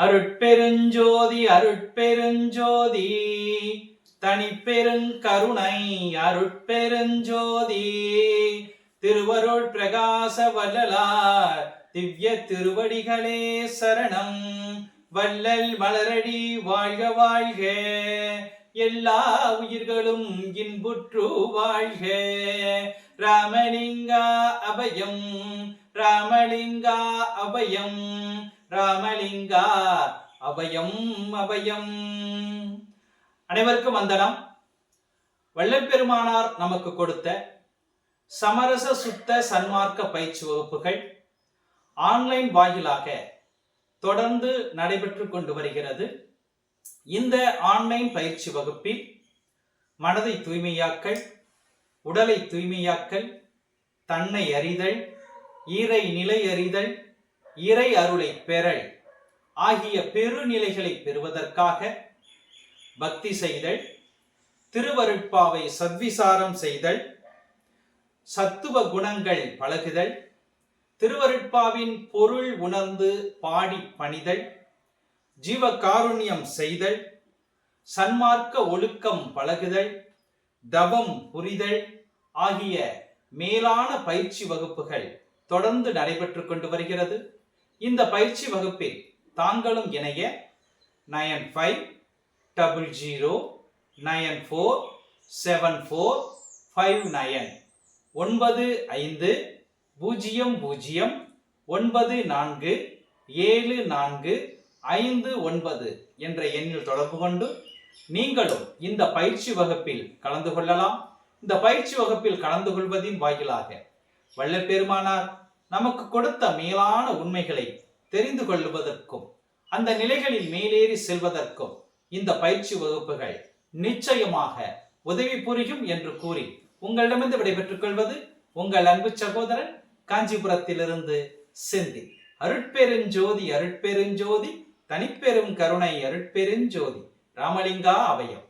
அருட்பெருஞ்சோதி அருட்பெருஞ்சோதி. தனிப்பெருங்கருணை அருட்பெருஞ்சோதி. திருவருள் பிரகாச வல்லலார் திவ்ய திருவடிகளே சரணம். வள்ளல் மலரடி வாழ்க வாழ்க. எல்லா உயிர்களும் இன்புற்று வாழ்க. ராமலிங்கா அபயம் ராமலிங்கா அபயம். ராமலிங்கா அபயம் அபயம். அனைவருக்கும் வந்தனம். வல்லப்பெருமானார் நமக்கு கொடுத்த சமரச சுத்த சன்மார்க்க பயிற்சி வகுப்புகள் ஆன்லைன் வாயிலாக தொடர்ந்து நடைபெற்று கொண்டு வருகிறது. இந்த ஆன்லைன் பயிற்சி வகுப்பில் மனதை தூய்மையாக்கல் உடலை தூய்மையாக்கல் தன்னை அறிதல் ஈரை நிலை அறிதல் இறை அருளை பெறல் ஆகிய பெருநிலைகளை பெறுவதற்காக பக்தி செய்தல் திருவருட்பாவை சத்விசாரம் செய்தல் சத்துவ குணங்கள் பழகுதல் திருவருட்பாவின் பொருள் உணர்ந்து பாடி பணிதல் ஜீவகாருண்யம் செய்தல் சன்மார்க்க ஒழுக்கம் பழகுதல் தவம் புரிதல் ஆகிய மேலான பயிற்சி வகுப்புகள் தொடர்ந்து நடைபெற்று கொண்டு வருகிறது. இந்த பயிற்சி வகுப்பில் தாங்களும் இணைய nine five double zero nine four seven four five nine ஒன்பது ஐந்து பூஜ்ஜியம் பூஜ்ஜியம் ஒன்பது நான்கு ஏழு நான்கு ஐந்து ஒன்பது என்ற எண்ணில் தொடர்பு கொண்டு நீங்களும் இந்த பயிற்சி வகுப்பில் கலந்து கொள்ளலாம். இந்த பயிற்சி வகுப்பில் கலந்து கொள்வதின் வாயிலாக வள்ளப்பெருமானார் நமக்கு கொடுத்த மேலான உண்மைகளை தெரிந்து கொள்வதற்கும் அந்த நிலைகளில் மேலேறி செல்வதற்கும் இந்த பயிற்சி வகுப்புகள் நிச்சயமாக உதவி புரியும் என்று கூறி உங்களிடமிருந்து விடைபெற்றுக் கொள்வது உங்கள் அன்பு சகோதரன் காஞ்சிபுரத்திலிருந்து செந்தி. அருட்பெருஞ்சோதி அருட்பெருஞ்சோதி தனிப்பெரும் கருணை அருட்பெருஞ்சோதி ராமலிங்கா அவயம்